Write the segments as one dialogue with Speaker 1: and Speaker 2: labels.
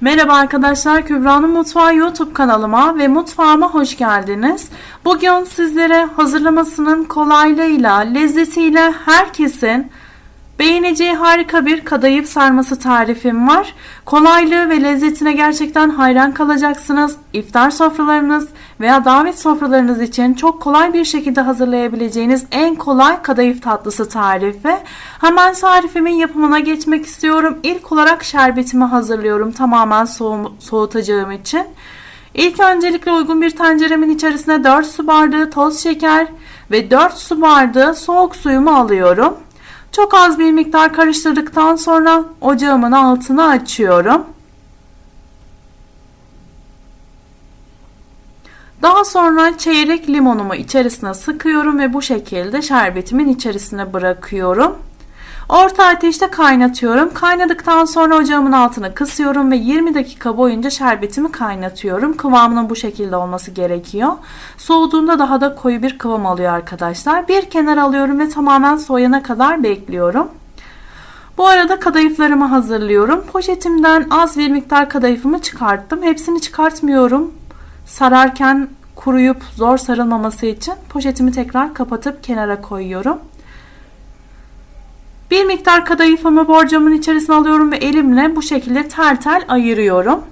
Speaker 1: Merhaba arkadaşlar, Kübra'nın Mutfağı YouTube kanalıma ve mutfağıma hoş geldiniz. Bugün sizlere hazırlamasının kolaylığıyla, lezzetiyle herkesin beğeneceği harika bir kadayıf sarması tarifim var. Kolaylığı ve lezzetine gerçekten hayran kalacaksınız. İftar sofralarınız veya davet sofralarınız için çok kolay bir şekilde hazırlayabileceğiniz en kolay kadayıf tatlısı tarifi. Hemen tarifimin yapımına geçmek istiyorum. İlk olarak şerbetimi hazırlıyorum tamamen soğum- soğutacağım için. İlk öncelikle uygun bir tenceremin içerisine 4 su bardağı toz şeker ve 4 su bardağı soğuk suyumu alıyorum. Çok az bir miktar karıştırdıktan sonra ocağımın altını açıyorum. Daha sonra çeyrek limonumu içerisine sıkıyorum ve bu şekilde şerbetimin içerisine bırakıyorum. Orta ateşte kaynatıyorum. Kaynadıktan sonra ocağımın altını kısıyorum ve 20 dakika boyunca şerbetimi kaynatıyorum. Kıvamının bu şekilde olması gerekiyor. Soğuduğunda daha da koyu bir kıvam alıyor arkadaşlar. Bir kenar alıyorum ve tamamen soğuyana kadar bekliyorum. Bu arada kadayıflarımı hazırlıyorum. Poşetimden az bir miktar kadayıfımı çıkarttım. Hepsini çıkartmıyorum. Sararken kuruyup zor sarılmaması için poşetimi tekrar kapatıp kenara koyuyorum. Bir miktar kadayıfımı borcamın içerisine alıyorum ve elimle bu şekilde tel tel ayırıyorum.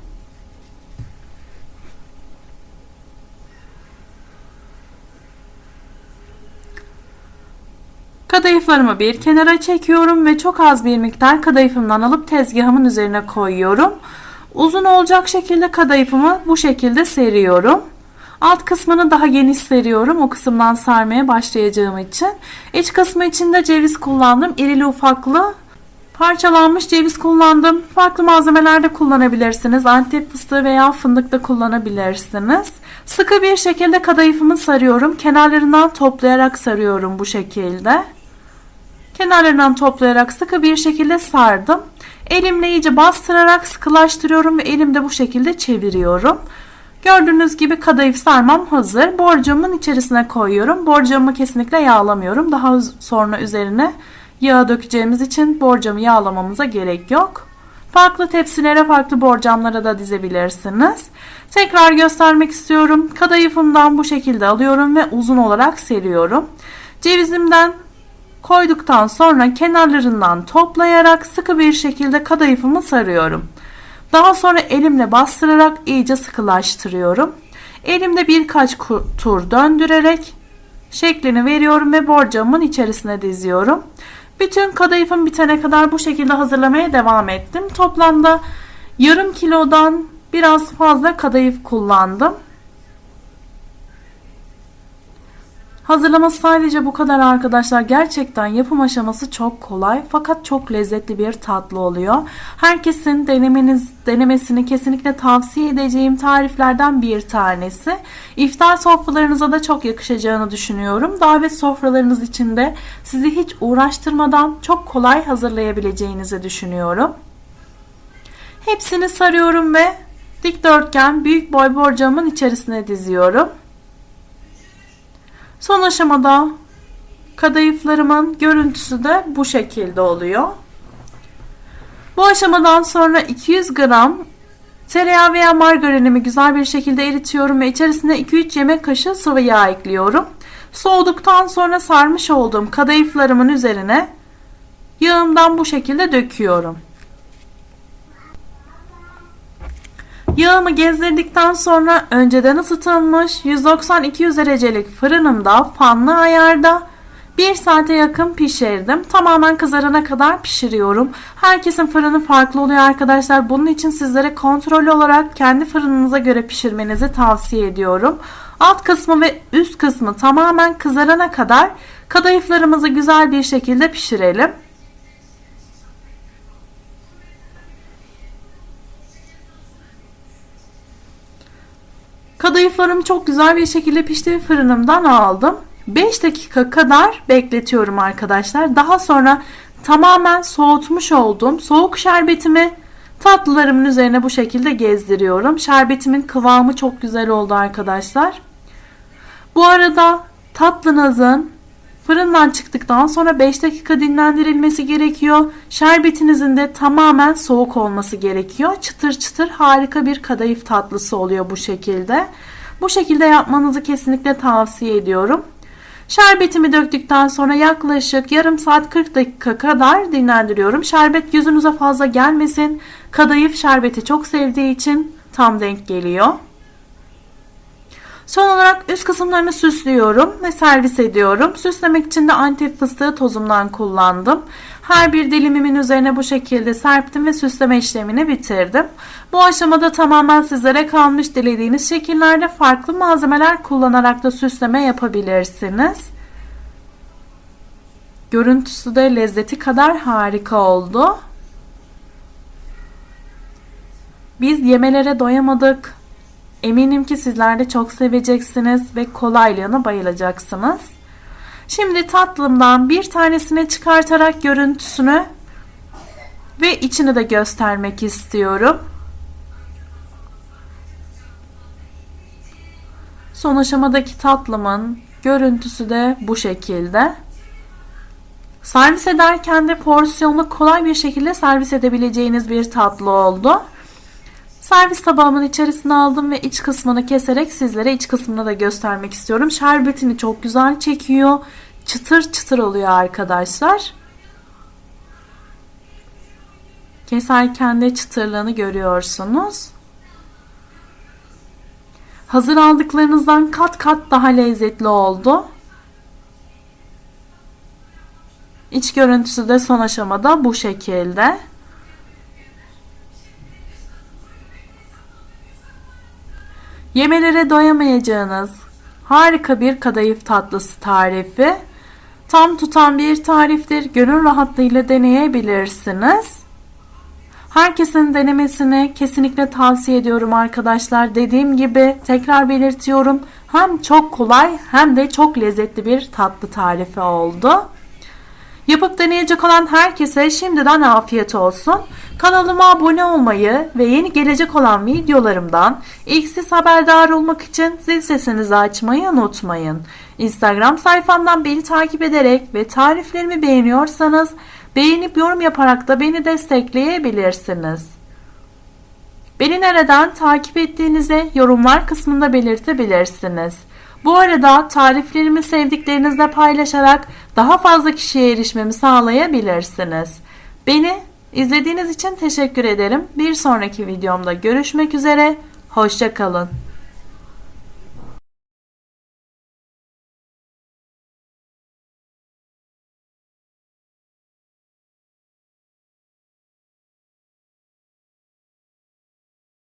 Speaker 1: Kadayıflarımı bir kenara çekiyorum ve çok az bir miktar kadayıfımdan alıp tezgahımın üzerine koyuyorum. Uzun olacak şekilde kadayıfımı bu şekilde seriyorum. Alt kısmını daha geniş seriyorum. O kısımdan sarmaya başlayacağım için. İç kısmı için de ceviz kullandım. İrili ufaklı parçalanmış ceviz kullandım. Farklı malzemeler de kullanabilirsiniz. Antep fıstığı veya fındık da kullanabilirsiniz. Sıkı bir şekilde kadayıfımı sarıyorum. Kenarlarından toplayarak sarıyorum bu şekilde. Kenarlarından toplayarak sıkı bir şekilde sardım. Elimle iyice bastırarak sıkılaştırıyorum ve elimde bu şekilde çeviriyorum. Gördüğünüz gibi kadayıf sarmam hazır. Borcamın içerisine koyuyorum. Borcamı kesinlikle yağlamıyorum. Daha sonra üzerine yağ dökeceğimiz için borcamı yağlamamıza gerek yok. Farklı tepsilere, farklı borcamlara da dizebilirsiniz. Tekrar göstermek istiyorum. Kadayıfımdan bu şekilde alıyorum ve uzun olarak seriyorum. Cevizimden koyduktan sonra kenarlarından toplayarak sıkı bir şekilde kadayıfımı sarıyorum. Daha sonra elimle bastırarak iyice sıkılaştırıyorum. Elimde birkaç tur döndürerek şeklini veriyorum ve borcamın içerisine diziyorum. Bütün kadayıfım bitene kadar bu şekilde hazırlamaya devam ettim. Toplamda yarım kilodan biraz fazla kadayıf kullandım. Hazırlaması sadece bu kadar arkadaşlar. Gerçekten yapım aşaması çok kolay fakat çok lezzetli bir tatlı oluyor. Herkesin denemeniz denemesini kesinlikle tavsiye edeceğim tariflerden bir tanesi. İftar sofralarınıza da çok yakışacağını düşünüyorum. Davet sofralarınız için de sizi hiç uğraştırmadan çok kolay hazırlayabileceğinizi düşünüyorum. Hepsini sarıyorum ve dikdörtgen büyük boy borcamın içerisine diziyorum. Son aşamada kadayıflarımın görüntüsü de bu şekilde oluyor. Bu aşamadan sonra 200 gram tereyağı veya margarinimi güzel bir şekilde eritiyorum ve içerisine 2-3 yemek kaşığı sıvı yağ ekliyorum. Soğuduktan sonra sarmış olduğum kadayıflarımın üzerine yağımdan bu şekilde döküyorum. Yağımı gezdirdikten sonra önceden ısıtılmış 190-200 derecelik fırınımda fanlı ayarda 1 saate yakın pişirdim. Tamamen kızarana kadar pişiriyorum. Herkesin fırını farklı oluyor arkadaşlar. Bunun için sizlere kontrollü olarak kendi fırınınıza göre pişirmenizi tavsiye ediyorum. Alt kısmı ve üst kısmı tamamen kızarana kadar kadayıflarımızı güzel bir şekilde pişirelim. Kadayıflarım çok güzel bir şekilde pişti fırınımdan aldım. 5 dakika kadar bekletiyorum arkadaşlar. Daha sonra tamamen soğutmuş olduğum soğuk şerbetimi tatlılarımın üzerine bu şekilde gezdiriyorum. Şerbetimin kıvamı çok güzel oldu arkadaşlar. Bu arada tatlınızın Fırından çıktıktan sonra 5 dakika dinlendirilmesi gerekiyor. Şerbetinizin de tamamen soğuk olması gerekiyor. Çıtır çıtır harika bir kadayıf tatlısı oluyor bu şekilde. Bu şekilde yapmanızı kesinlikle tavsiye ediyorum. Şerbetimi döktükten sonra yaklaşık yarım saat 40 dakika kadar dinlendiriyorum. Şerbet gözünüze fazla gelmesin. Kadayıf şerbeti çok sevdiği için tam denk geliyor. Son olarak üst kısımlarını süslüyorum ve servis ediyorum. Süslemek için de antep fıstığı tozumdan kullandım. Her bir dilimimin üzerine bu şekilde serptim ve süsleme işlemini bitirdim. Bu aşamada tamamen sizlere kalmış dilediğiniz şekillerde farklı malzemeler kullanarak da süsleme yapabilirsiniz. Görüntüsü de lezzeti kadar harika oldu. Biz yemelere doyamadık. Eminim ki sizler de çok seveceksiniz ve kolaylığına bayılacaksınız. Şimdi tatlımdan bir tanesini çıkartarak görüntüsünü ve içini de göstermek istiyorum. Son aşamadaki tatlımın görüntüsü de bu şekilde. Servis ederken de porsiyonu kolay bir şekilde servis edebileceğiniz bir tatlı oldu. Servis tabağımın içerisine aldım ve iç kısmını keserek sizlere iç kısmını da göstermek istiyorum. Şerbetini çok güzel çekiyor. Çıtır çıtır oluyor arkadaşlar. Keserken de çıtırlığını görüyorsunuz. Hazır aldıklarınızdan kat kat daha lezzetli oldu. İç görüntüsü de son aşamada bu şekilde. Yemelere doyamayacağınız harika bir kadayıf tatlısı tarifi. Tam tutan bir tariftir. Gönül rahatlığıyla deneyebilirsiniz. Herkesin denemesini kesinlikle tavsiye ediyorum arkadaşlar. Dediğim gibi tekrar belirtiyorum. Hem çok kolay hem de çok lezzetli bir tatlı tarifi oldu. Yapıp deneyecek olan herkese şimdiden afiyet olsun. Kanalıma abone olmayı ve yeni gelecek olan videolarımdan ilk siz haberdar olmak için zil sesinizi açmayı unutmayın. Instagram sayfamdan beni takip ederek ve tariflerimi beğeniyorsanız beğenip yorum yaparak da beni destekleyebilirsiniz. Beni nereden takip ettiğinizi yorumlar kısmında belirtebilirsiniz. Bu arada tariflerimi sevdiklerinizle paylaşarak daha fazla kişiye erişmemi sağlayabilirsiniz. Beni izlediğiniz için teşekkür ederim. Bir sonraki videomda görüşmek üzere. Hoşçakalın.